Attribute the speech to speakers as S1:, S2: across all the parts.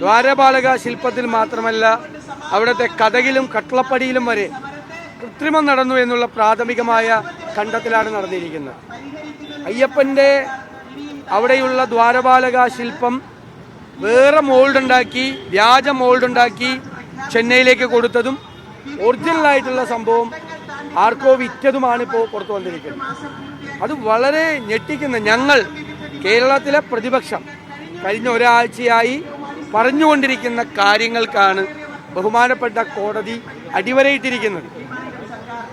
S1: ദ്വാരപാലക ശില്പത്തിൽ മാത്രമല്ല അവിടുത്തെ കഥകിലും കട്ടളപ്പടിയിലും വരെ കൃത്രിമം നടന്നു എന്നുള്ള പ്രാഥമികമായ കണ്ടെത്തലാണ് നടന്നിരിക്കുന്നത്. അയ്യപ്പന്റെ അവിടെയുള്ള ദ്വാരപാലക ശില്പം വേറെ മോൾഡ് ഉണ്ടാക്കി വ്യാജ മോൾഡ് ഉണ്ടാക്കി ചെന്നൈയിലേക്ക് കൊടുത്തതും ഒറിജിനലായിട്ടുള്ള സംഭവം ആർക്കോ വിറ്റതുമാണ് ഇപ്പോൾ പുറത്തു വന്നിരിക്കുന്നത്. അത് വളരെ ഞെട്ടിക്കുന്ന ഞങ്ങൾ കേരളത്തിലെ പ്രതിപക്ഷം കഴിഞ്ഞ ഒരാഴ്ചയായി പറഞ്ഞുകൊണ്ടിരിക്കുന്ന കാര്യങ്ങൾക്കാണ് ബഹുമാനപ്പെട്ട കോടതി അടിവരയിട്ടിരിക്കുന്നത്.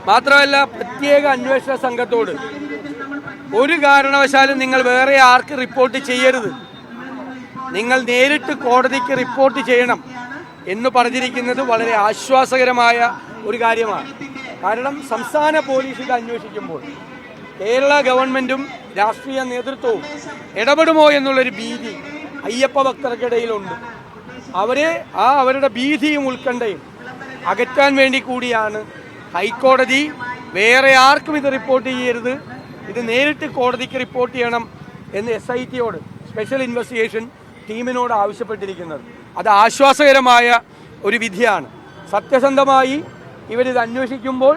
S1: മാത്രമല്ല പ്രത്യേക അന്വേഷണ സംഘത്തോട് ഒരു കാരണവശാലും നിങ്ങൾ വേറെ ആർക്ക് റിപ്പോർട്ട് ചെയ്യരുത്. നിങ്ങൾ നേരിട്ട് കോടതിക്ക് റിപ്പോർട്ട് ചെയ്യണം എന്ന് പറഞ്ഞിരിക്കുന്നത് വളരെ ആശ്വാസകരമായ ഒരു കാര്യമാണ്. കാരണം സംസ്ഥാന പോലീസ് ഇത് അന്വേഷിക്കുമ്പോൾ കേരള ഗവൺമെന്റും രാഷ്ട്രീയ നേതൃത്വവും ഇടപെടുമോ എന്നുള്ളൊരു ഭീതി അയ്യപ്പ ഭക്തർക്കിടയിലുണ്ട്. അവരെ ആ അവരുടെ ഭീതിയും ഉത്കണ്ഠയും അകറ്റാൻ വേണ്ടി കൂടിയാണ് ഹൈക്കോടതി. വേറെ ആർക്കും ഇത് റിപ്പോർട്ട് ചെയ്യരുത്. ഇത് നേരിട്ട് കോടതിക്ക് റിപ്പോർട്ട് ചെയ്യണം എന്ന് എസ് ഐ ടിയോട് സ്പെഷ്യൽ ഇൻവെസ്റ്റിഗേഷൻ ടീമിനോട് ആവശ്യപ്പെട്ടിരിക്കുന്നത്. അത് ആശ്വാസകരമായ ഒരു വിധിയാണ്. സത്യസന്ധമായി ഇവരിത് അന്വേഷിക്കുമ്പോൾ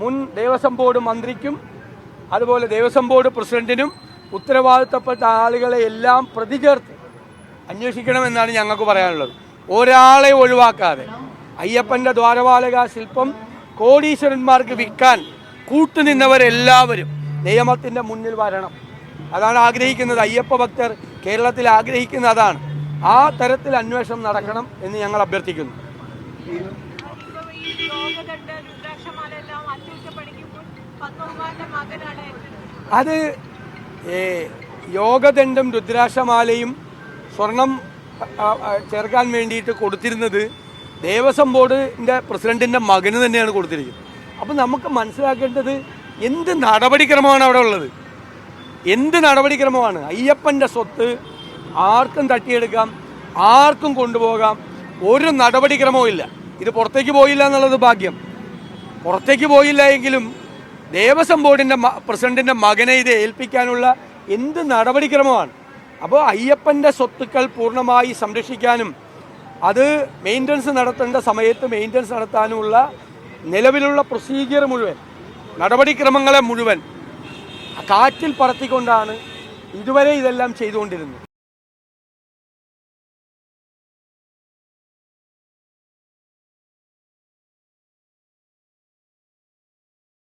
S1: മുൻ ദേവസ്വം ബോർഡ് മന്ത്രിക്കും അതുപോലെ ദേവസ്വം ബോർഡ് പ്രസിഡന്റിനും ഉത്തരവാദിത്തപ്പെട്ട ആളുകളെ എല്ലാം പ്രതി ചേർത്ത് അന്വേഷിക്കണമെന്നാണ് ഞങ്ങൾക്ക് പറയാനുള്ളത്. ഒരാളെ ഒഴിവാക്കാതെ അയ്യപ്പന്റെ ദ്വാരപാലക ശില്പം കോടീശ്വരന്മാർക്ക് വിൽക്കാൻ കൂട്ടുനിന്നവരെല്ലാവരും നിയമത്തിന്റെ മുന്നിൽ വരണം. അതാണ് ആഗ്രഹിക്കുന്നത്. അയ്യപ്പ ഭക്തർ കേരളത്തിൽ ആഗ്രഹിക്കുന്ന അതാണ്. ആ തരത്തിൽ അന്വേഷണം നടക്കണം എന്ന് ഞങ്ങൾ അഭ്യർത്ഥിക്കുന്നു. അത് യോഗദണ്ഡം രുദ്രാക്ഷമാലയും സ്വർണം ചേർക്കാൻ വേണ്ടിയിട്ട് കൊടുത്തിരുന്നത് ദേവസ്വം ബോർഡിന്റെ പ്രസിഡന്റിന്റെ മകന് തന്നെയാണ് കൊടുത്തിരിക്കുന്നത്. അപ്പം നമുക്ക് മനസ്സിലാക്കേണ്ടത് എന്ത് നടപടിക്രമമാണ് അവിടെ ഉള്ളത്? എന്ത് നടപടിക്രമമാണ്? അയ്യപ്പന്റെ സ്വത്ത് ആർക്കും തട്ടിയെടുക്കാം ആർക്കും കൊണ്ടുപോകാം ഒരു നടപടിക്രമവും ഇല്ല. ഇത് പുറത്തേക്ക് പോയില്ല എന്നുള്ളത് ഭാഗ്യം. പുറത്തേക്ക് പോയില്ല എങ്കിലും ദേവസ്വം ബോർഡിന്റെ പ്രസിഡന്റിന്റെ മകനെ ഇത് ഏൽപ്പിക്കാനുള്ള എന്ത് നടപടിക്രമമാണ്? അപ്പോൾ അയ്യപ്പന്റെ സ്വത്തുക്കൾ പൂർണമായി സംരക്ഷിക്കാനും അത് മെയിന്റനൻസ് നടത്തേണ്ട സമയത്ത് മെയിന്റനൻസ് നടത്താനുമുള്ള നിലവിലുള്ള പ്രൊസീജിയർ മുഴുവൻ നടപടിക്രമങ്ങളെ മുഴുവൻ കാറ്റിൽ പറത്തിക്കൊണ്ടാണ് ഇതുവരെ ഇതെല്ലാം ചെയ്തുകൊണ്ടിരുന്നത്.